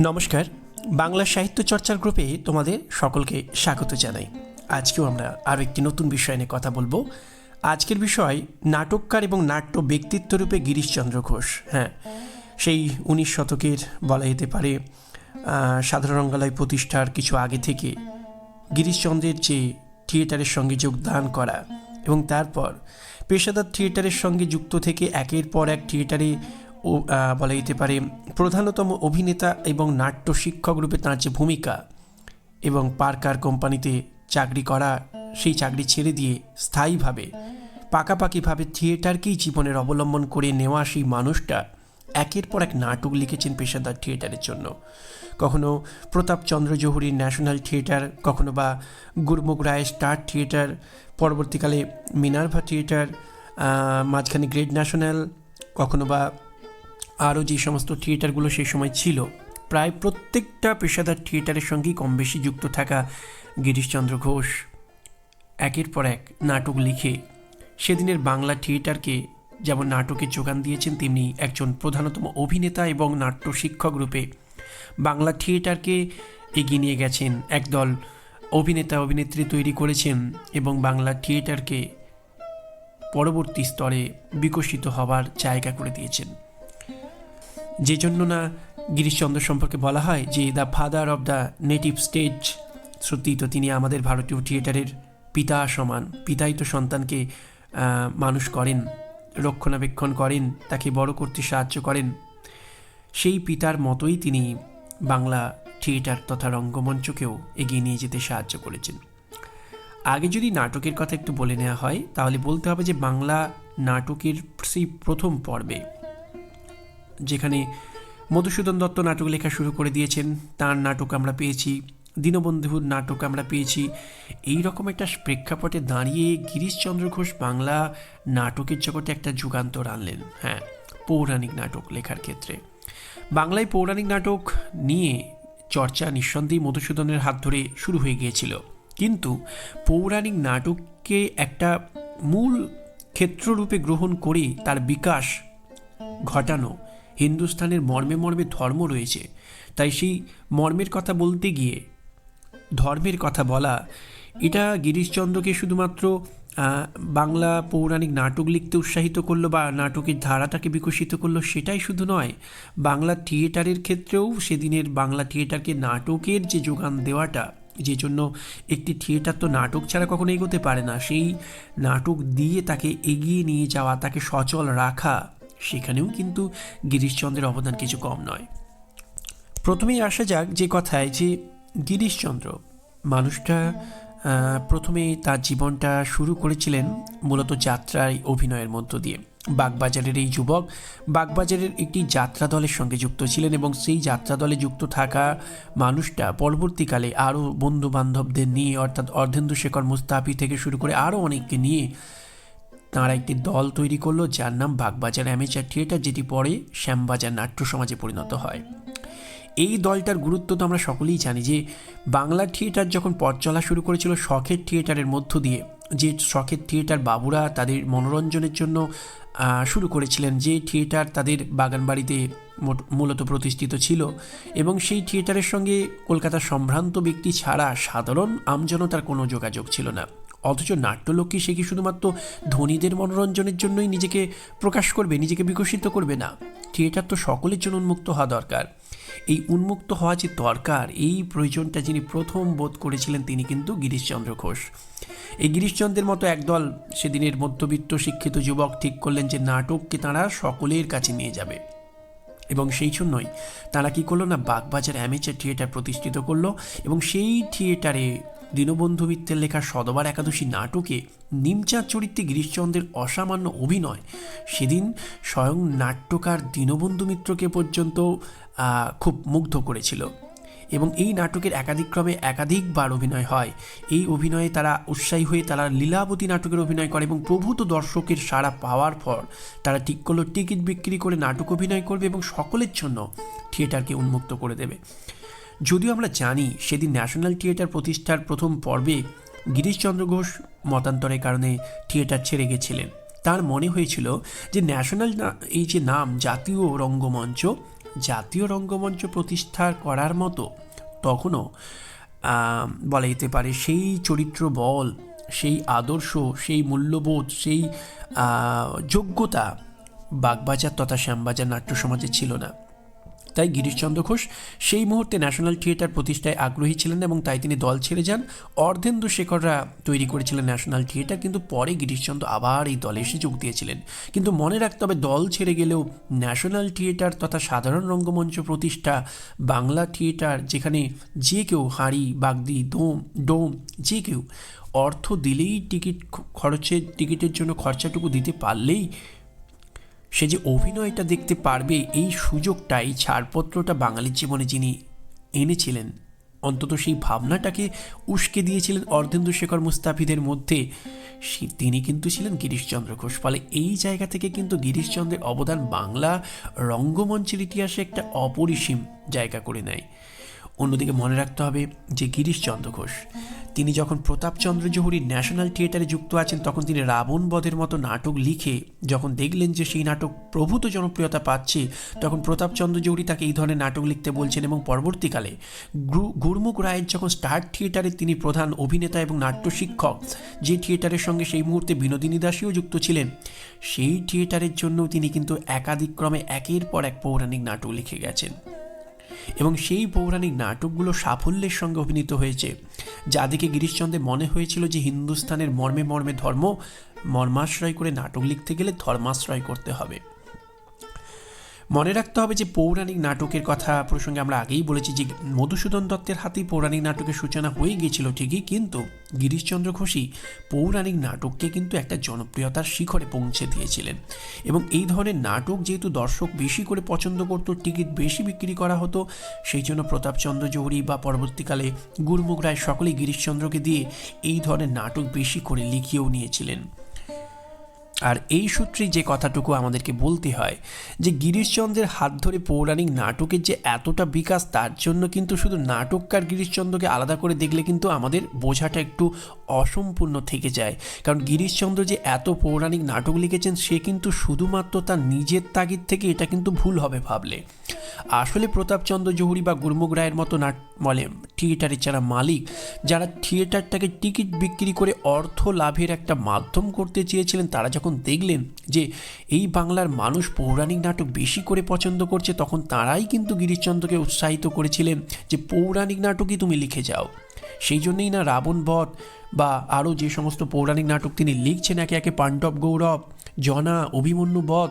নমস্কার বাংলা সাহিত্য চর্চার গ্রুপে তোমাদের সকলকে স্বাগত জানাই। আজকেও আমরা আরও একটি নতুন বিষয় নিয়ে কথা বলব। আজকের বিষয় নাটককার এবং নাট্য ব্যক্তিত্ব রূপে গিরিশচন্দ্র ঘোষ। হ্যাঁ সেই উনিশ শতকের বলা যেতে পারে আহ, সাধারণ রঙ্গালয় প্রতিষ্ঠার কিছু আগে থেকে গিরিশচন্দ্রের যে থিয়েটারের সঙ্গে যোগদান করা এবং তারপর পেশাদার থিয়েটারের সঙ্গে যুক্ত থেকে একের পর এক থিয়েটারে বলা যেতে পারে প্রধানতম অভিনেতা এবং নাট্য শিক্ষক রূপে তাঁর যে ভূমিকা এবং পার্কার কোম্পানিতে চাকরি করা, সেই চাকরি ছেড়ে দিয়ে স্থায়ীভাবে, পাকাপাকিভাবে থিয়েটারকেই জীবনের অবলম্বন করে নেওয়া সেই মানুষটা একের পর এক নাটক লিখেছেন পেশাদার থিয়েটারের জন্য। কখনো প্রতাপচন্দ্র জহুরির ন্যাশনাল থিয়েটার, কখনো বা গুরমুখ রায়ের স্টার থিয়েটার, পরবর্তীকালে মিনার্ভা থিয়েটার মাঝখানে গ্রেট ন্যাশনাল, কখনো বা আরও যে সমস্ত থিয়েটারগুলো সেই সময় ছিল, প্রায় প্রত্যেকটা পেশাদার থিয়েটারের সঙ্গেই কম বেশি যুক্ত থাকা গিরিশচন্দ্র ঘোষ। একের পর এক নাটক লিখে সেদিনের বাংলা থিয়েটারকে যেমন নাটকের যোগান দিয়েছেন, তেমনি একজন প্রধানতম অভিনেতা এবং নাট্য শিক্ষক রূপে বাংলা থিয়েটারকে এগিয়ে নিয়ে গেছেন একদল অভিনেতা অভিনেত্রী তৈরি করেছেন এবং বাংলা থিয়েটারকে পরবর্তী স্তরে বিকশিত হবার জায়গা করে দিয়েছেন। যে জন্য না গিরিশচন্দ্র সম্পর্কে বলা হয় যে the father of the native stage সত্যি তো তিনি আমাদের ভারতীয় থিয়েটারের পিতা সমান, পিতাই তো সন্তানকে মানুষ করেন, রক্ষণাবেক্ষণ করেন, তাকে বড় করতে সাহায্য করেন। সেই পিতার মতোই তিনি বাংলা থিয়েটার তথা রঙ্গমঞ্চকেও এগিয়ে নিয়ে যেতে সাহায্য করেছেন। আগে যদি নাটকের কথা একটু বলে নেওয়া হয়, তাহলে বলতে হবে যে, বাংলা নাটকের সেই প্রথম পর্বে যেখানে মধুসূদন দত্ত নাটক লেখা শুরু করে দিয়েছেন, তার নাটক আমরা পেয়েছি, দীনবন্ধুর নাটক আমরা পেয়েছি। এই রকম একটা প্রেক্ষাপটে দাঁড়িয়ে গিরিশচন্দ্র ঘোষ বাংলা নাটকের জগতে একটা যুগান্তর আনলেন হ্যাঁ পৌরাণিক নাটক লেখার ক্ষেত্রে। বাংলায় পৌরাণিক নাটক নিয়ে চর্চা নিঃসন্দেহে মধুসূদনের হাত ধরে শুরু হয়ে গিয়েছিল। কিন্তু পৌরাণিক নাটককে একটা মূল ক্ষেত্ররূপে গ্রহণ করে তার বিকাশ ঘটানো হিন্দুস্তানের মর্মে মর্মে ধর্ম রয়েছে। তাই সেই মর্মের কথা বলতে গিয়ে, ধর্মের কথা বলা, এটা গিরিশচন্দ্রকে শুধুমাত্র বাংলা পৌরাণিক নাটক লিখতে উৎসাহিত করল বা নাটকের ধারাটাকে বিকশিত করল, সেটাই শুধু নয়, বাংলা থিয়েটারের ক্ষেত্রেও সেদিনের বাংলা থিয়েটারকে নাটকের যে যোগান দেওয়াটা, যে জন্য একটি থিয়েটার তো নাটক ছাড়া কখনো এগোতে পারে না, সেই নাটক দিয়ে তাকে এগিয়ে নিয়ে যাওয়া, তাকে সচল রাখা সেখানেও কিন্তু গিরিশচন্দ্রের অবদান কিছু কম নয়। প্রথমেই আসা যাক যে কথায় যে গিরিশচন্দ্র মানুষটা প্রথমে তার জীবনটা শুরু করেছিলেন মূলত যাত্রায় অভিনয়ের মধ্য দিয়ে। বাগবাজারের এই যুবক বাগবাজারের একটি যাত্রা দলের সঙ্গে যুক্ত ছিলেন এবং সেই যাত্রা দলে যুক্ত থাকা মানুষটা পরবর্তীকালে আরও বন্ধু বান্ধবদের নিয়ে, অর্থাৎ অর্ধেন্দু শেখর মুস্তাফি থেকে শুরু করে আরও অনেককে নিয়ে তাঁরা একটি দল তৈরি করল যার নাম বাগবাজার অ্যামেচার থিয়েটার, যেটি পরে শ্যামবাজার নাট্য সমাজে পরিণত হয়। এই দলটার গুরুত্ব তো আমরা সকলেই জানি যে, বাংলা থিয়েটার যখন পথ চলা শুরু করেছিল শখের থিয়েটারের মধ্য দিয়ে, যে শখের থিয়েটার বাবুরা তাদের মনোরঞ্জনের জন্য শুরু করেছিলেন, যে থিয়েটার তাদের বাগানবাড়িতে মূলত প্রতিষ্ঠিত ছিল এবং সেই থিয়েটারের সঙ্গে কলকাতার সম্ভ্রান্ত ব্যক্তি ছাড়া সাধারণ আমজনতার কোনো যোগাযোগ ছিল না। অথচ নাট্যলক্ষ্মী সে কি শুধুমাত্র ধনীদের মনোরঞ্জনের জন্যই নিজেকে প্রকাশ করবে, নিজেকে বিকশিত করবে? না, থিয়েটার তো সকলের জন্য উন্মুক্ত হওয়া দরকার। এই উন্মুক্ত হওয়া যে দরকার, এই প্রয়োজনটা যিনি প্রথম বোধ করেছিলেন তিনি কিন্তু গিরিশচন্দ্র ঘোষ। এই গিরিশচন্দ্রের মতো একদল সেদিনের মধ্যবিত্ত শিক্ষিত যুবক ঠিক করলেন যে নাটককে তাঁরা সকলের কাছে নিয়ে যাবে। এবং সেই জন্যই তারা কী করল না, বাগবাজার অ্যামেচার থিয়েটার প্রতিষ্ঠিত করল এবং সেই থিয়েটারে দীনবন্ধু মিত্রের লেখা সদবার একাদশী নাটকে নিমচাঁদ চরিত্রে গিরিশচন্দ্রের অসামান্য অভিনয়। সেদিন স্বয়ং নাট্যকার দীনবন্ধু মিত্রকে পর্যন্ত খুব মুগ্ধ করেছিল। এবং এই নাটকের একাধিক্রমে একাধিকবার অভিনয় হয়। এই অভিনয়ে তারা উৎসাহী হয়ে তারা লীলাবতী নাটকের অভিনয় করে এবং প্রভূত দর্শকের সাড়া পাওয়ার পর তারা ঠিক করল, টিকিট বিক্রি করে নাটক অভিনয় করবে এবং সকলের জন্য থিয়েটারকে উন্মুক্ত করে দেবে। যদিও আমরা জানি সেদিন ন্যাশনাল থিয়েটার প্রতিষ্ঠার প্রথম পর্বে গিরিশচন্দ্র ঘোষ মতান্তরের কারণে থিয়েটার ছেড়ে গেছিলেন। তার মনে হয়েছিল যে ন্যাশনাল এই যে নাম জাতীয় রঙ্গমঞ্চ জাতীয় রঙ্গমঞ্চ প্রতিষ্ঠা করার মতো তখনও বলা যেতে পারে সেই চরিত্র বল, সেই আদর্শ, সেই মূল্যবোধ, সেই যোগ্যতা বাগবাজার তথা শ্যামবাজার নাট্য সমাজে ছিল না। তাই গিরিশচন্দ্র ঘোষ সেই মুহূর্তে ন্যাশনাল থিয়েটার প্রতিষ্ঠায় আগ্রহী ছিলেন এবং তাই তিনি দল ছেড়ে যান। অর্ধেন্দু শেখররা তৈরি করেছিলেন ন্যাশনাল থিয়েটার কিন্তু পরে গিরিশচন্দ্র আবার এই দলে এসে যোগ দিয়েছিলেন। কিন্তু মনে রাখতে হবে, দল ছেড়ে গেলেও ন্যাশনাল থিয়েটার তথা সাধারণ রঙ্গমঞ্চ প্রতিষ্ঠা, বাংলা থিয়েটার যেখানে যে কেউ হাঁড়ি, বাগদি, দোম, ডোম, যে কেউ অর্থ দিলেই টিকিট খরচের টিকিটের জন্য খরচাটুকু দিতে পারলেই সে যে অভিনয়টা দেখতে পারবে, এই সুযোগটা, এই ছাড়পত্রটা বাঙালির জীবনে যিনি এনেছিলেন, অন্তত সেই ভাবনাটাকে উস্কে দিয়েছিলেন অর্ধেন্দু শেখর মুস্তাফিদের মধ্যে। তিনি কিন্তু ছিলেন গিরিশচন্দ্র ঘোষ ফলে এই জায়গা থেকে কিন্তু গিরিশচন্দ্রের অবদান বাংলা রঙ্গমঞ্চের ইতিহাসে একটা অপরিসীম জায়গা করে নেয়। অন্যদিকে মনে রাখতে হবে যে গিরিশচন্দ্র ঘোষ, তিনি যখন প্রতাপচন্দ্র জহুরি ন্যাশনাল থিয়েটারে যুক্ত আছেন, তখন তিনি রাবণ বধের মতো নাটক লিখে যখন দেখলেন যে সেই নাটক প্রভূত জনপ্রিয়তা পাচ্ছে, তখন প্রতাপচন্দ্র জহুরি তাকে এই ধরনের নাটক লিখতে বলছেন এবং পরবর্তীকালে গুরু- গুরমুখ রায়ের যখন স্টার থিয়েটারে তিনি প্রধান অভিনেতা এবং নাট্য শিক্ষক, যে থিয়েটারের সঙ্গে সেই মুহূর্তে বিনোদিনী দাসীও যুক্ত ছিলেন, সেই থিয়েটারের জন্য তিনি কিন্তু একাধিক্রমে একের পর এক পৌরাণিক নাটক লিখে গেছেন। এবং সেই পৌরাণিক নাটকগুলো সাফল্যের সঙ্গে অভিনীত হয়েছে। যা দেখে গিরিশচন্দ্রের মনে হয়েছিল যে হিন্দুস্থানের মর্মে মর্মে ধর্ম, মর্মাশ্রয় করে নাটক লিখতে গেলে ধর্মাশ্রয় করতে হবে। মনে রাখতে হবে যে পৌরাণিক নাটকের কথা প্রসঙ্গে আমরা আগেই বলেছি যে মধুসূদন দত্তের হাতেই পৌরাণিক নাটকের সূচনা হয়ে গিয়েছিল ঠিকই, কিন্তু গিরিশচন্দ্র ঘোষই পৌরাণিক নাটককে কিন্তু একটা জনপ্রিয়তার শিখরে পৌঁছে দিয়েছিলেন। এবং এই ধরনের নাটক যেহেতু দর্শক বেশি করে পছন্দ করতো, টিকিট বেশি বিক্রি করা হতো, সেই জন্য প্রতাপচন্দ্র জৌহরি বা পরবর্তীকালে গুরমুখ রায় সকলেই গিরিশচন্দ্রকে দিয়ে এই ধরনের নাটক বেশি করে লিখিয়েও নিয়েছিলেন। আর এই সূত্রেই যে কথাটুকু আমাদেরকে বলতে হয় যে গিরিশচন্দ্রের হাত ধরে পৌরাণিক নাটকের যে এতটা বিকাশ, তার জন্য কিন্তু শুধু নাটককার গিরিশচন্দ্রকে আলাদা করে দেখলে কিন্তু আমাদের বোঝাটা একটু অসম্পূর্ণ থেকে যায়। কারণ গিরিশচন্দ্র যে এত পৌরাণিক নাটক লিখেছেন, সে কিন্তু শুধুমাত্র তার নিজের তাগিদ থেকে এটা কিন্তু ভুল হবে ভাবলে। আসলে প্রতাপচন্দ্র জহুরি বা গুরমুখ রায়ের মতো নাট, বলে থিয়েটারের যারা মালিক, যারা থিয়েটারটাকে টিকিট বিক্রি করে অর্থ লাভের একটা মাধ্যম করতে চেয়েছিলেন, তারা যখন দেখলেন যে এই বাংলার মানুষ পৌরাণিক নাটক বেশি করে পছন্দ করছে, তখন তারাই কিন্তু গিরিশচন্দ্রকে উৎসাহিত করেছিলেন যে পৌরাণিক নাটকই তুমি লিখে যাও। সেই জন্যই না রাবণ বধ বা আরও যে সমস্ত পৌরাণিক নাটক তিনি লিখছেন, একে একে পাণ্ডব গৌরব, জনা, অভিমন্যু বধ,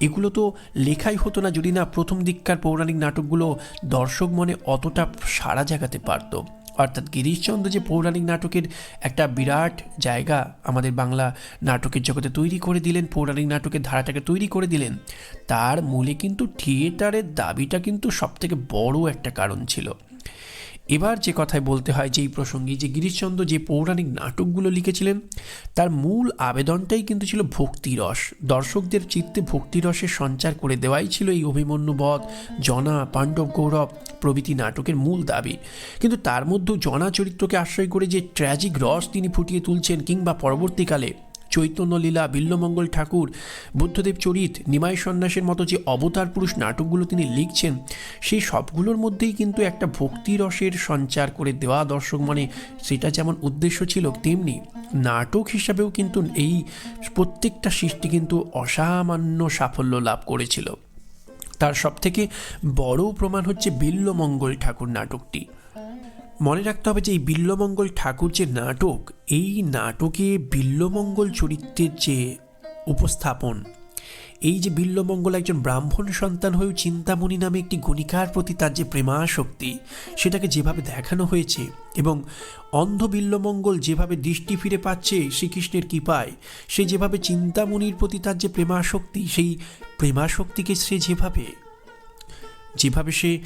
এগুলো তো লেখাই হতো না যদি না প্রথম দিককার পৌরাণিক নাটকগুলো দর্শক মনে অতটা সাড়া জাগাতে পারতো। অর্থাৎ গিরিশচন্দ্র যে পৌরাণিক নাটকের একটা বিরাট জায়গা আমাদের বাংলা নাটকের জগতে তৈরি করে দিলেন, পৌরাণিক নাটকের ধারাটাকে তৈরি করে দিলেন, তার মূলে কিন্তু থিয়েটারের দাবিটা কিন্তু সবথেকে বড় একটা কারণ ছিল। এবার যে কথায় বলতে হয় যেই প্রসঙ্গে, যে গিরিশচন্দ্র যে পৌরাণিক নাটকগুলো লিখেছিলেন, তার মূল আবেদনটাই কিন্তু ছিল ভক্তিরস। দর্শকদের চিত্তে ভক্তিরসের সঞ্চার করে দেওয়াই ছিল এই অভিমন্যু বধ জনা, পাণ্ডব গৌরব প্রভৃতি নাটকের মূল দাবি। কিন্তু তার মধ্যেও জনা চরিত্রকে আশ্রয় করে যে ট্র্যাজিক রস তিনি ফুটিয়ে তুলছেন কিংবা পরবর্তীকালে চৈতন্যলীলা, বিল্লমঙ্গল ঠাকুর, বুদ্ধদেব চরিত, নিমাই সন্ন্যাসের মতো যে অবতার পুরুষ নাটকগুলো তিনি লিখছেন সেই সবগুলোর মধ্যেই কিন্তু একটা ভক্তিরসের সঞ্চার করে দেওয়া দর্শক মনে সেটা যেমন উদ্দেশ্য ছিল তেমনি নাটক হিসাবেও কিন্তু এই প্রত্যেকটা সৃষ্টি কিন্তু অসামান্য সাফল্য লাভ করেছিল। তার সবথেকে বড় প্রমাণ হচ্ছে বিল্লমঙ্গল ঠাকুর নাটকটি। মনে রাখতে হবে যে এই বিল্লমঙ্গল ঠাকুর যে নাটক, এই নাটকে বিল্লমঙ্গল চরিত্রের যে উপস্থাপন, এই যে বিল্লমঙ্গল একজন ব্রাহ্মণ সন্তান হয়েও চিন্তামণি নামে একটি গণিকার প্রতি তার যে প্রেমাশক্তি সেটাকে যেভাবে দেখানো হয়েছে এবং অন্ধ বিল্লমঙ্গল যেভাবে দৃষ্টি ফিরে পাচ্ছে শ্রীকৃষ্ণের কৃপায়, সে যেভাবে চিন্তামণির প্রতি তার যে প্রেমাশক্তি সেই প্রেমাশক্তিকে সে যেভাবে যেভাবে সে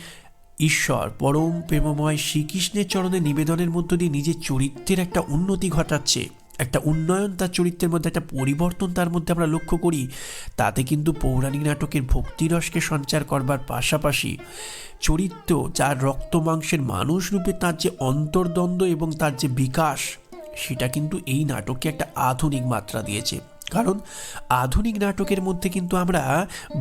ঈশ্বর, পরম প্রেমময় শ্রীকৃষ্ণের চরণে নিবেদনের মধ্য দিয়ে নিজের চরিত্রের একটা উন্নতি ঘটাচ্ছে, একটা উন্নয়ন তার চরিত্রের মধ্যে, একটা পরিবর্তন তার মধ্যে আমরা লক্ষ্য করি। তাতে কিন্তু পৌরাণিক নাটকের ভক্তিরসকে সঞ্চার করবার পাশাপাশি চরিত্র, যার রক্ত মাংসের মানুষ রূপে তার যে অন্তর্দ্বন্দ্ব এবং তার যে বিকাশ, সেটা কিন্তু এই নাটককে একটা আধুনিক মাত্রা দিয়েছে। কারণ আধুনিক নাটকের মধ্যে কিন্তু আমরা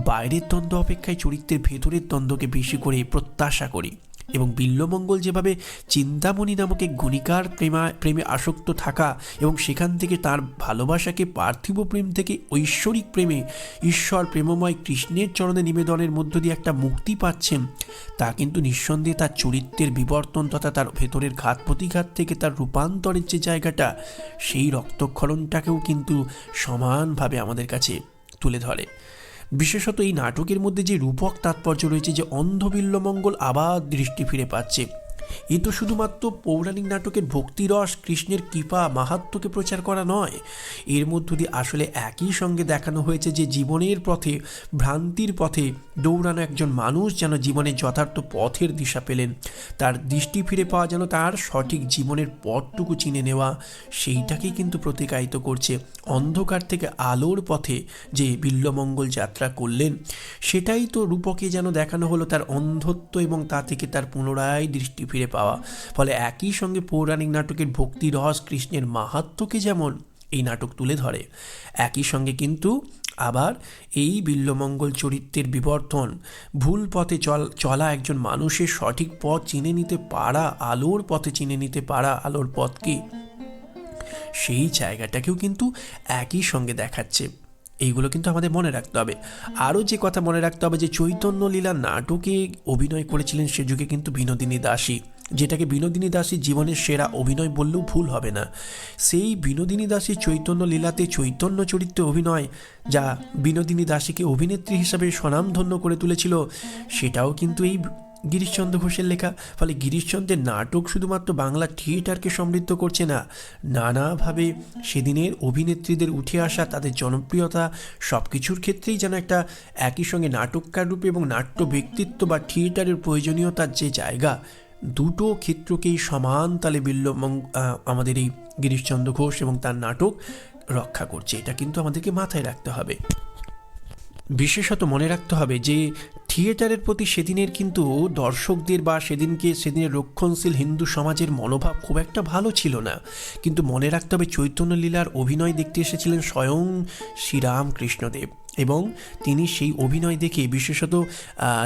বাইরের দ্বন্দ্ব অপেক্ষায় চরিত্রের ভেতরের দ্বন্দ্বকে বেশি করে প্রত্যাশা করি। এবং বিল্লমঙ্গল যেভাবে চিন্তামণি নামক গণিকার প্রেমা, প্রেমে আসক্ত থাকা এবং সেখান থেকে তার ভালোবাসাকে পার্থিব প্রেম থেকে ঐশ্বরিক প্রেমে ঈশ্বর প্রেমময় কৃষ্ণের চরণে নিবেদনের মধ্য দিয়ে একটা মুক্তি পাচ্ছেন, তা কিন্তু নিঃসন্দেহে তার চরিত্রের বিবর্তন তথা তার ভেতরের ঘাত প্রতিঘাত থেকে তার রূপান্তরের যে জায়গাটা, সেই রক্তক্ষরণটাকেও কিন্তু সমানভাবে আমাদের কাছে তুলে ধরে। বিশেষত এই নাটকের মধ্যে যে রূপক তাৎপর্য রয়েছে যে অন্ধবিল্লমঙ্গল আবার দৃষ্টি ফিরে পাচ্ছে। এ তো শুধুমাত্র পৌরাণিক নাটকের ভক্তিরস, কৃষ্ণের কৃপা, মাহাত্ম্যকে প্রচার করা নয়। এর মধ্য দিয়ে আসলে একই সঙ্গে দেখানো হয়েছে যে জীবনের পথে, ভ্রান্তির পথে দৌড়ানো একজন মানুষ যেন জীবনের যথার্থ পথের দিশা পেলেন। তার দৃষ্টি ফিরে পাওয়া যেন তার সঠিক জীবনের পথটুকু চিনে নেওয়া, সেইটাকেই কিন্তু প্রতিকায়িত করছে অন্ধকার থেকে আলোর পথে যে বিল্লমঙ্গল যাত্রা করলেন। সেটাই তো রূপকে যেন দেখানো হলো তার অন্ধত্ব এবং তা থেকে তার পুনরায় দৃষ্টি ফিরে পাওয়া। ফলে একই সঙ্গে পৌরাণিক নাটকের ভক্তি রস কৃষ্ণের মাহাত্ম্যকে যেমন এই নাটক তুলে ধরে, একই সঙ্গে কিন্তু আবার এই বিল্লমঙ্গল চরিত্রের বিবর্তন, ভুল পথে চল, চলা একজন মানুষের সঠিক পথ চিনে নিতে পারা, আলোর পথে চিনে নিতে পারা আলোর পথকে, সেই জায়গাটাকেও কিন্তু একই সঙ্গে দেখাচ্ছে। এইগুলো কিন্তু আমাদের মনে রাখতে হবে। আরও যে কথা মনে রাখতে হবে যে চৈতন্য লীলা নাটকে অভিনয় করেছিলেন সে যুগে কিন্তু বিনোদিনী দাসী। যেটাকে বিনোদিনী দাসী জীবনের সেরা অভিনয় বললেও ভুল হবে না। সেই বিনোদিনী দাসী চৈতন্য লীলাতে চৈতন্য চরিত্রে অভিনয়, যা বিনোদিনী দাসীকে অভিনেত্রী হিসাবে স্বনামধন্য করে তুলেছিল, সেটাও কিন্তু এই গিরিশচন্দ্র ঘোষের লেখা। ফলে গিরিশচন্দ্রের নাটক শুধুমাত্র বাংলা থিয়েটারকে সমৃদ্ধ করছে না, নানাভাবে সেদিনের অভিনেত্রীদের উঠে আসা, তাদের জনপ্রিয়তা সব কিছুর ক্ষেত্রেই যেন একটা একই সঙ্গে নাটককার রূপে এবং নাট্য ব্যক্তিত্ব বা থিয়েটারের প্রয়োজনীয়তার যে জায়গা দুটো ক্ষেত্রকেই সমান তালে বিল্ল আমাদের এই গিরিশচন্দ্র ঘোষ এবং তার নাটক রক্ষা করছে। এটা কিন্তু আমাদেরকে মাথায় রাখতে হবে। বিশেষত মনে রাখতে হবে যে, থিয়েটারের প্রতি সেদিনের কিন্তু দর্শকদের বা সেদিনকে, সেদিনের রক্ষণশীল হিন্দু সমাজের মনোভাব খুব একটা ভালো ছিল না। কিন্তু মনে রাখতে হবে চৈতন্য লীলার অভিনয় দেখতে এসেছিলেন স্বয়ং শ্রীরাম কৃষ্ণদেব এবং তিনি সেই অভিনয় দেখে, বিশেষত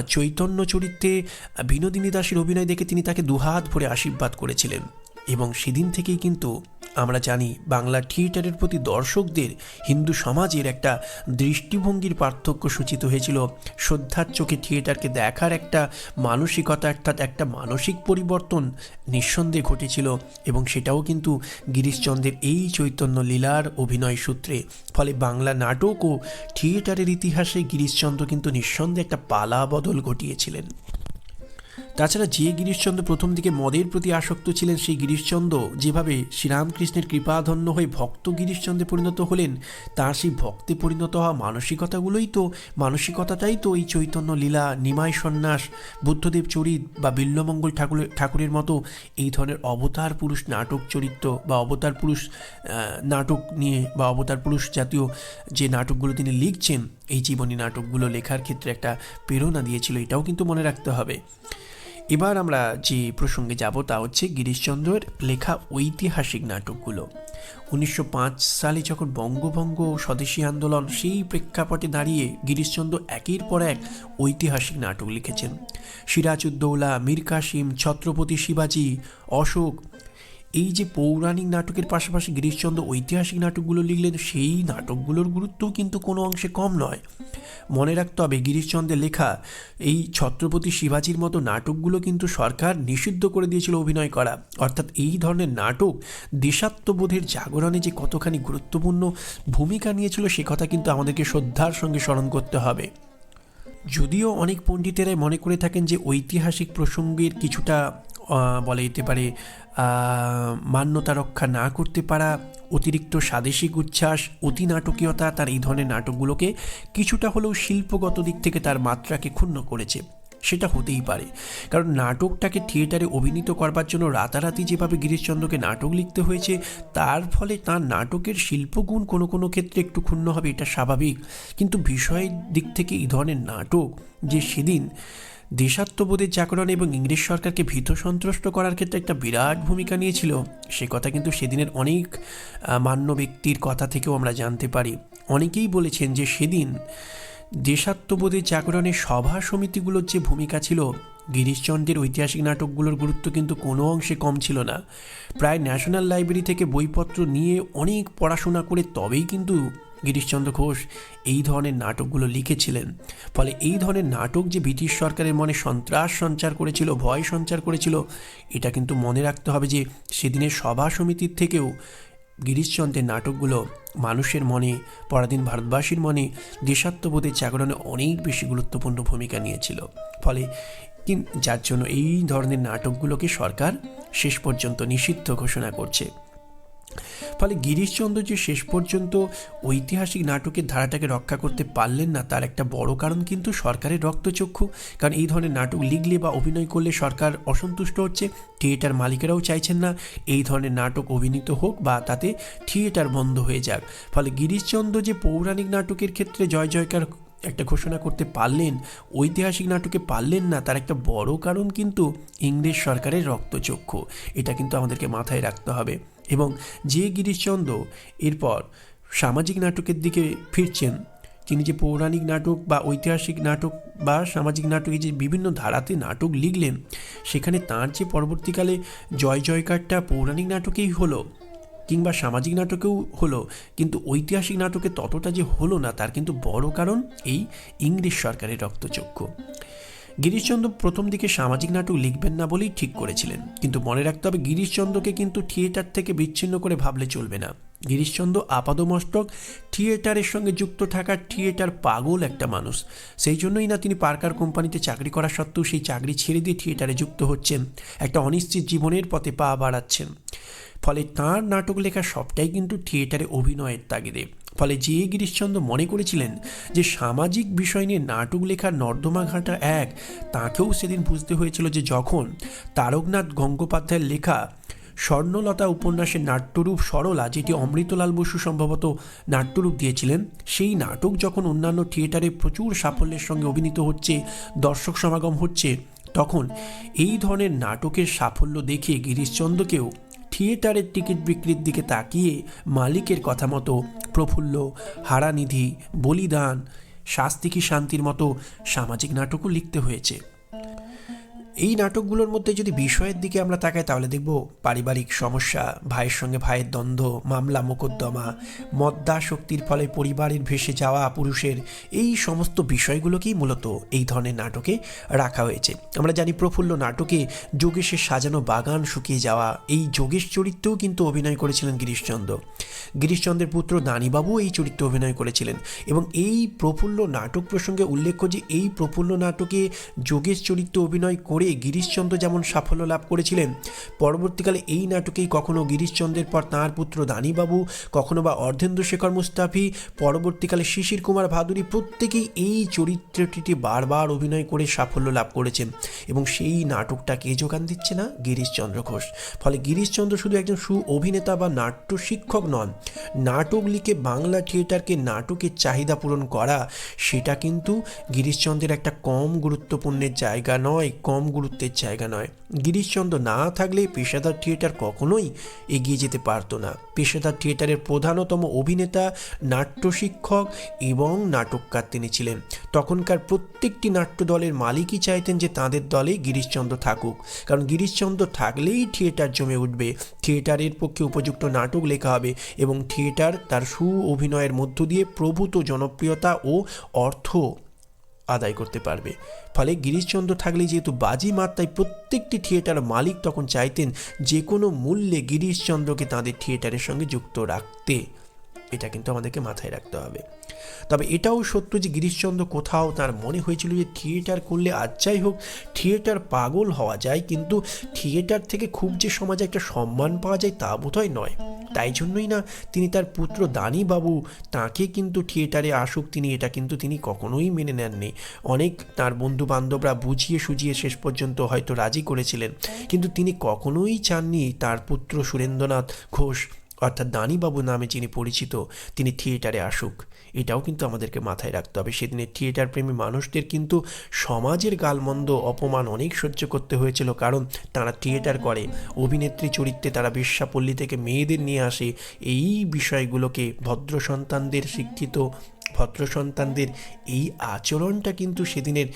চৈতন্য চরিত্রে বিনোদিনী দাসের অভিনয় দেখে তিনি তাকে দুহাত ভরে আশীর্বাদ করেছিলেন। এবং সেদিন থেকেই কিন্তু আমরা জানি বাংলা থিয়েটারের প্রতি দর্শকদের হিন্দু সমাজের একটা দৃষ্টিভঙ্গির পার্থক্য সূচিত হয়েছিল। শ্রদ্ধার চোখে থিয়েটারকে দেখার একটা মানসিকতা অর্থাৎ একটা মানসিক পরিবর্তন নিঃসন্দেহে ঘটেছিল এবং সেটাও কিন্তু গিরিশচন্দ্রের এই চৈতন্য লীলার অভিনয় সূত্রে। ফলে বাংলা নাটক ও থিয়েটারের ইতিহাসে গিরিশচন্দ্র কিন্তু নিঃসন্দেহে একটা পালা বদল ঘটিয়েছিলেন। তাছাড়া যে গিরিশচন্দ্র প্রথম দিকে মদের প্রতি আসক্ত ছিলেন, সেই গিরিশচন্দ্র যেভাবে শ্রীরামকৃষ্ণের কৃপাধন্য হয়ে ভক্ত গিরিশচন্দ্রে পরিণত হলেন, তার সেই ভক্তে পরিণত হওয়া মানসিকতাগুলোই তো, মানসিকতাটাই তো এই চৈতন্য লীলা, নিমাই সন্ন্যাস, বুদ্ধদেব চরিত বা বিল্লমঙ্গল ঠাকুরের ঠাকুরের মতো এই ধরনের অবতার পুরুষ নাটক চরিত্র বা অবতার পুরুষ নাটক নিয়ে বা অবতার পুরুষ জাতীয় যে নাটকগুলো তিনি লিখছেন, এই জীবনী নাটকগুলো লেখার ক্ষেত্রে একটা প্রেরণা দিয়েছিল, এটাও কিন্তু মনে রাখতে হবে। এবার আমরা যে প্রসঙ্গে যাব তা হচ্ছে গিরিশচন্দ্রের লেখা ঐতিহাসিক নাটকগুলো। উনিশশো পাঁচ সালে যখন বঙ্গভঙ্গ স্বদেশী আন্দোলন সেই প্রেক্ষাপটে দাঁড়িয়ে গিরিশচন্দ্র একের পর এক ঐতিহাসিক নাটক লিখেছেন। সিরাজউদ্দৌলা, মীর কাসিম, ছত্রপতি শিবাজি, অশোক এই যে পৌরাণিক নাটকের পাশাপাশি গিরিশচন্দ্র ঐতিহাসিক নাটকগুলো লিখলেন সেই নাটকগুলোর গুরুত্বও কিন্তু কোনো অংশে কম নয়। মনে রাখতে হবে, গিরিশচন্দ্রের লেখা, এই ছত্রপতি শিবাজির মতো নাটকগুলো কিন্তু সরকার নিষিদ্ধ করে দিয়েছিল অভিনয় করা। অর্থাৎ এই ধরনের নাটক দেশাত্মবোধের জাগরণে যে কতখানি গুরুত্বপূর্ণ ভূমিকা নিয়েছিল, সে কথা কিন্তু আমাদেরকে শ্রদ্ধার সঙ্গে স্মরণ করতে হবে। যদিও অনেক পণ্ডিতেরাই মনে করে থাকেন যে ঐতিহাসিক প্রসঙ্গের কিছুটা বলা যেতে পারে মান্যতা রক্ষা না করতে পারা, অতিরিক্ত স্বাদেশিক উচ্ছ্বাস, অতি নাটকীয়তা তার এই ধরনের নাটকগুলোকে কিছুটা হলেও শিল্পগত দিক থেকে তার মাত্রাকে ক্ষুণ্ণ করেছে। সেটা হতেই পারে। কারণ নাটকটাকে থিয়েটারে অভিনীত করবার জন্য রাতারাতি যেভাবে গিরিশচন্দ্রকে নাটক লিখতে হয়েছে, তার ফলে তার নাটকের শিল্পগুণ কোনো কোনো ক্ষেত্রে একটু ক্ষুণ্ণ হবে, এটা স্বাভাবিক। কিন্তু বিষয়ের দিক থেকে এই ধরনের নাটক যে সেদিন দেশাত্মবোধের জাগরণ এবং ইংরেজ সরকারকে ভীত সন্ত্রস্ত করার ক্ষেত্রে একটা বিরাট ভূমিকা নিয়েছিল। সে কথা কিন্তু সেদিনের অনেক মান্য ব্যক্তির কথা থেকেও আমরা জানতে পারি। অনেকেই বলেছেন যে সেদিন দেশাত্মবোধের জাগরণের সভা সমিতিগুলোর যে ভূমিকা ছিল গিরিশচন্দ্রের ঐতিহাসিক নাটকগুলোর গুরুত্ব কিন্তু কোনো অংশে কম ছিল না। প্রায় ন্যাশনাল লাইব্রেরি থেকে বইপত্র নিয়ে অনেক পড়াশোনা করে তবেই কিন্তু গিরিশচন্দ্র ঘোষ এই ধরনের নাটকগুলো লিখেছিলেন। ফলে এই ধরনের নাটক যে ব্রিটিশ সরকারের মনে সন্ত্রাস সঞ্চার করেছিল, ভয় সঞ্চার করেছিল, এটা কিন্তু মনে রাখতে হবে যে সেদিনের সভা সমিতির থেকেও গিরিশচন্দ্রের নাটকগুলো মানুষের মনে, পরাধীন ভারতবাসীর মনে, দেশাত্মবোধের জাগরণে অনেক বেশি গুরুত্বপূর্ণ ভূমিকা নিয়েছিল। ফলে কিন, যার জন্য এই ধরনের নাটকগুলোকে সরকার শেষ পর্যন্ত নিষিদ্ধ ঘোষণা করছে। ফলে গিরিশচন্দ্র যে শেষ পর্যন্ত ঐতিহাসিক নাটকের ধারাটাকে রক্ষা করতে পারলেন না, তার একটা বড় কারণ কিন্তু সরকারের রক্তচক্ষু। কারণ এই ধরনের নাটক লিখলে বা অভিনয় করলে সরকার অসন্তুষ্ট হচ্ছে, থিয়েটার মালিকেরাও চাইছেন না এই ধরনের নাটক অভিনীত হোক বা তাতে থিয়েটার বন্ধ হয়ে যাক। ফলে গিরিশচন্দ্র যে পৌরাণিক নাটকের ক্ষেত্রে জয় জয়কার একটা ঘোষণা করতে পারলেন, ঐতিহাসিক নাটকে পারলেন না, তার একটা বড় কারণ কিন্তু ইংরেজ সরকারের রক্তচক্ষু। এটা কিন্তু আমাদেরকে মাথায় রাখতে হবে। এবং যে গিরিশচন্দ্র এরপর সামাজিক নাটকের দিকে ফিরছেন, তিনি যে পৌরাণিক নাটক বা ঐতিহাসিক নাটক বা সামাজিক নাটকে যে বিভিন্ন ধারাতে নাটক লিখলেন, সেখানে তার যে পরবর্তীকালে জয় জয়কারটা পৌরাণিক নাটকেই হলো কিংবা সামাজিক নাটকেও হলো, কিন্তু ঐতিহাসিক নাটকে ততটা যে হলো না, তার কিন্তু বড় কারণ এই ইংরেজ সরকারের রক্তচক্ষু। গিরিশচন্দ্র প্রথম দিকে সামাজিক নাটক লিখবেন না বলেই ঠিক করেছিলেন, কিন্তু মনে রাখতে হবে গিরিশচন্দ্রকে কিন্তু থিয়েটার থেকে বিচ্ছিন্ন করে ভাবলে চলবে না। গিরিশচন্দ্র আপাদমস্তক থিয়েটারের সঙ্গে যুক্ত থাকার থিয়েটার পাগল একটা মানুষ। সেই জন্যই না তিনি পার্কার কোম্পানিতে চাকরি করা সত্ত্বেও সেই চাকরি ছেড়ে দিয়ে থিয়েটারে যুক্ত হচ্ছেন। একটা অনিশ্চিত জীবনের পথে পা বাড়াচ্ছেন। ফলে তাঁর নাটক লেখা সবটাই কিন্তু থিয়েটারে অভিনয়ের তাগিদে। ফলে যে গিরিশচন্দ্র মনে করেছিলেন যে সামাজিক বিষয় নিয়ে নাটক লেখার নর্দমা ঘাঁটা এক, তাকেও সেদিন বুঝতে হয়েছিল যে যখন তারকনাথ গঙ্গোপাধ্যায়ের লেখা স্বর্ণলতা উপন্যাসের নাট্যরূপ সরলা, যেটি অমৃতলাল বসু সম্ভবত নাট্যরূপ দিয়েছিলেন, সেই নাটক যখন অন্যান্য থিয়েটারে প্রচুর সাফল্যের সঙ্গে অভিনীত হচ্ছে, দর্শক সমাগম হচ্ছে, তখন এই ধরনের নাটকের সাফল্য দেখে গিরিশচন্দ্রকেও থিয়েটারের টিকিট বিক্রির দিকে তাকিয়ে মালিকের কথা মতো প্রফুল্ল, হারানিধি, বলিদান শাস্তি কি শান্তির মতো সামাজিক নাটকও লিখতে হয়েছে। এই নাটকগুলোর মধ্যে যদি বিষয়ের দিকে আমরা তাকাই, তাহলে দেখব পারিবারিক সমস্যা, ভাইয়ের সঙ্গে ভাইয়ের দ্বন্দ্ব, মামলা, মোকদ্দমা মদ্দা শক্তির ফলে পরিবারের ভেসে যাওয়া পুরুষের এই সমস্ত বিষয়গুলোকেই মূলত এই ধরনের নাটকে রাখা হয়েছে। আমরা জানি প্রফুল্ল নাটকে যোগেশের সাজানো বাগান শুকিয়ে যাওয়া, এই যোগেশ চরিত্রেও কিন্তু অভিনয় করেছিলেন গিরিশচন্দ্র। গিরিশচন্দ্রের পুত্র দানিবাবু এই চরিত্রে অভিনয় করেছিলেন এবং এই প্রফুল্ল নাটক প্রসঙ্গে উল্লেখ্য যে, এই প্রফুল্ল নাটকে যোগেশ চরিত্রে অভিনয় করে গিরিশচন্দ্র যেমন সাফল্য লাভ করেছিলেন, পরবর্তীকালে এই নাটকেই কখনো গিরিশচন্দ্রের পর তাঁর পুত্র দানিবাবু কখনো বা অর্ধেন্দ্র শেখর মুস্তাফি, পরবর্তীকালে শিশির কুমার ভাদুরী প্রত্যেকেই এই চরিত্রটিতে বারবার অভিনয় করে সাফল্য লাভ করেছেন এবং সেই নাটকটা কে যোগান দিচ্ছে না গিরিশচন্দ্র ঘোষ। ফলে গিরিশচন্দ্র শুধু একজন সু অভিনেতা বা নাট্য শিক্ষক নন, নাটক লিখে বাংলা থিয়েটারকে নাটকের চাহিদা পূরণ করা, সেটা কিন্তু গিরিশচন্দ্রের একটা কম গুরুত্বপূর্ণের জায়গা নয়, কম গুরুত্বের জায়গা নয়। গিরিশচন্দ্র না থাকলে পেশাদার থিয়েটার কখনোই এগিয়ে যেতে পারতো না। পেশাদার থিয়েটারের প্রধানতম অভিনেতা নাট্য শিক্ষক এবং নাটককার তিনি ছিলেন। তখনকার প্রত্যেকটি নাট্য দলের মালিকই চাইতেন যে তাদের দলে গিরিশচন্দ্র থাকুক। কারণ গিরিশচন্দ্র থাকলেই থিয়েটার জমে উঠবে। থিয়েটারের পক্ষে উপযুক্ত নাটক লেখা হবে এবং থিয়েটার তার সু অভিনয়ের মধ্য দিয়ে প্রভূত জনপ্রিয়তা ও অর্থ আদায় করতে পারবে। ফলে গিরিশচন্দ্র থাকলে যেহেতু বাজি মাত্রায় প্রত্যেকটি থিয়েটার মালিক তখন চাইতেন যে কোনো মূল্যে গিরিশচন্দ্রকে তাদের থিয়েটারের সঙ্গে যুক্ত রাখতে। এটা কিন্তু আমাদেরকে মাথায় রাখতে হবে। তবে এটাও সত্য যে গিরিশচন্দ্র কোথাও তার মনে হয়েছিল যে থিয়েটার করলে আর যাই হোক, থিয়েটার পাগল হওয়া যায়, কিন্তু থিয়েটার থেকে খুব যে সমাজে একটা সম্মান পাওয়া যায় তা বোধহয় নয়। তাই জন্যই না তিনি তার পুত্র দানিবাবু তাকে কিন্তু থিয়েটারে আসুক, তিনি এটা কিন্তু তিনি কখনোই মেনে নেননি। অনেক তার বন্ধু বান্ধবরা বুঝিয়ে সুজিয়ে শেষ পর্যন্ত হয়তো রাজি করেছিলেন। কিন্তু তিনি কখনোই চাননি তার পুত্র সুরেন্দ্রনাথ ঘোষ, অর্থাৎ দানিবাবু নামে যিনি পরিচিত, তিনি থিয়েটারে আসুক। এটাও কিন্তু আমাদেরকে মাথায় রাখতে হবে। সেদিনের থিয়েটার প্রেমী মানুষদের কিন্তু সমাজের গালমন্দ অপমান অনেক সহ্য করতে হয়েছিল। কারণ তারা থিয়েটার করে অভিনেত্রী চরিত্রে তারা বেশ্যাপল্লী থেকে মেয়েদের নিয়ে আসে। এই বিষয়গুলোকে ভদ্র সন্তানদের শিক্ষিত ভদ্র সন্তানদের এই আচরণটা কিন্তু সেদিনের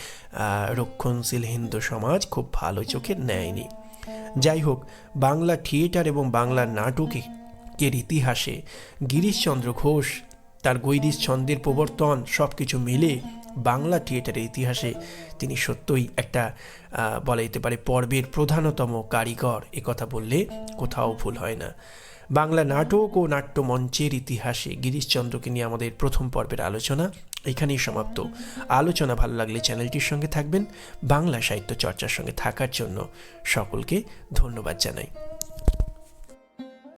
রক্ষণশীল হিন্দু সমাজ খুব ভালো চোখে নেয়নি। যাই হোক বাংলা থিয়েটার এবং বাংলা নাটকে এর ইতিহাসে গিরিশচন্দ্র ঘোষ তার গৈরিশ ছন্দের প্রবর্তন সব কিছু মিলে বাংলা থিয়েটারের ইতিহাসে তিনি সত্যই একটা বলা যেতে পারে পর্বের প্রধানতম কারিগর। কথা বললে কোথাও ভুল হয় না। বাংলা নাটক ও নাট্যমঞ্চের ইতিহাসে গিরিশচন্দ্রকে নিয়ে আমাদের প্রথম পর্বের আলোচনা এখানেই সমাপ্ত। আলোচনা ভালো লাগলে চ্যানেলটির সঙ্গে থাকবেন। বাংলা সাহিত্য চর্চার সঙ্গে থাকার জন্য সকলকে ধন্যবাদ জানাই।